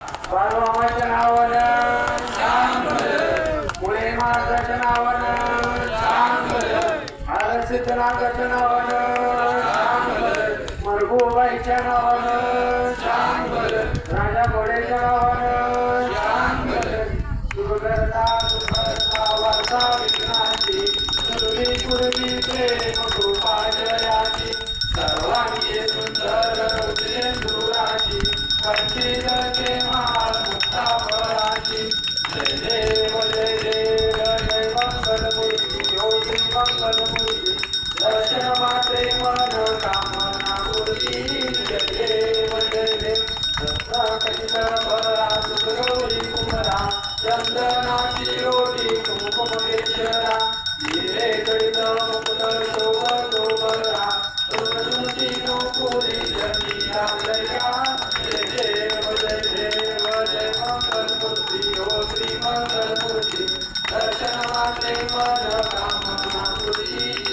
बाळूमामाच्या नावानं पुणे महाराजाच्या नावानं सिद्धनाथाच्या नावानं मरगूबाईच्या नावानं राजा घोडेच्या नावानं सुखकर्ता सुखकर्ता वार्ता विघ्नाची. सुरवी पूर्वी प्रेम कृपा सर्वांची सुंदर सिंधुराची मंगलमूर्ती ज्योती मंगलमूर्ती दर्शन मात्रे मन कामना मूर्ती जय देव जय देव रत्नाकटित सुखगौरी कुमरा चंदनाची रोटी कुंकुमेश्वरा हिरे कडित मुकुल शोभ शोभरा सुरसुंती नोकुरी जनी आपल्या जय देव जय देव जय मंगलमूर्ती ओ श्री मंगलमूर्ती दर्शन माते मन कामना मूर्ती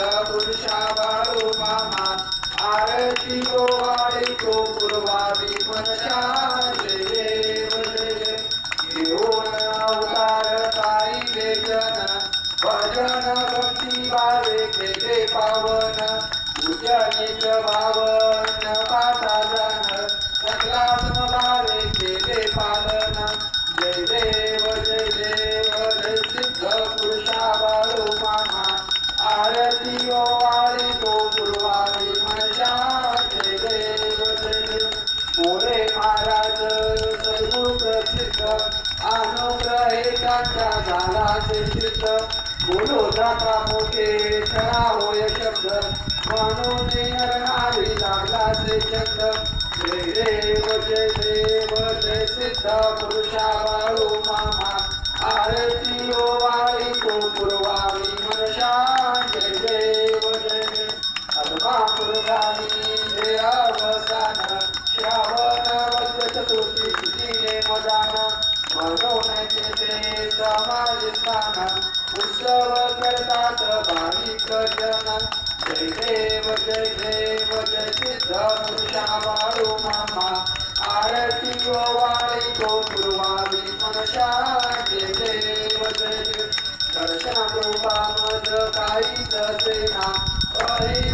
पुरुषा बाळू मामा आरती गोवाळी तो पूर्वावी मनशा जय देव जय देव घेऊन अवतार वेदन भजन भक्ती भावे केले पावन पूजनिक भावन पाता जाण सगळा समभावे केले पालन जय देव जय देव सिद्ध पुरुषा आरती वारी तो पूर्वावी मनशा जय देव जय देव मोरे महाराज सद्गुरु प्रसिद्ध अनुग्रहेकांचा झाला ते सिद्ध. बोलो जाता मोठे खरा होय शब्द. म्हणून नरणारी लागला ते छंद जय देव जय देव जय सिद्ध पुरुषा बाळू मामा. आरती वारी तो पूर्वावी मनशा उत्सव करतात भाविक जन जय देव जय देव जय सिद्ध पुरुषा बाळू मामा आरती गोवाळी तो मनशा दर्शन कृपा मज काही काहीच सेना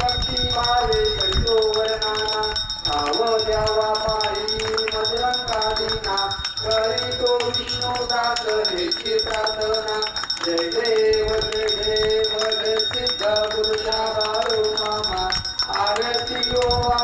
भक्ती भावे करितो वर्णाना भाव द्यावा पायी मजरंगादीना करितो विष्णू दास हेची प्रार्थना. जय देव जय देव सिद्ध पुरुषा बाळू मामा. आरती गोवाळी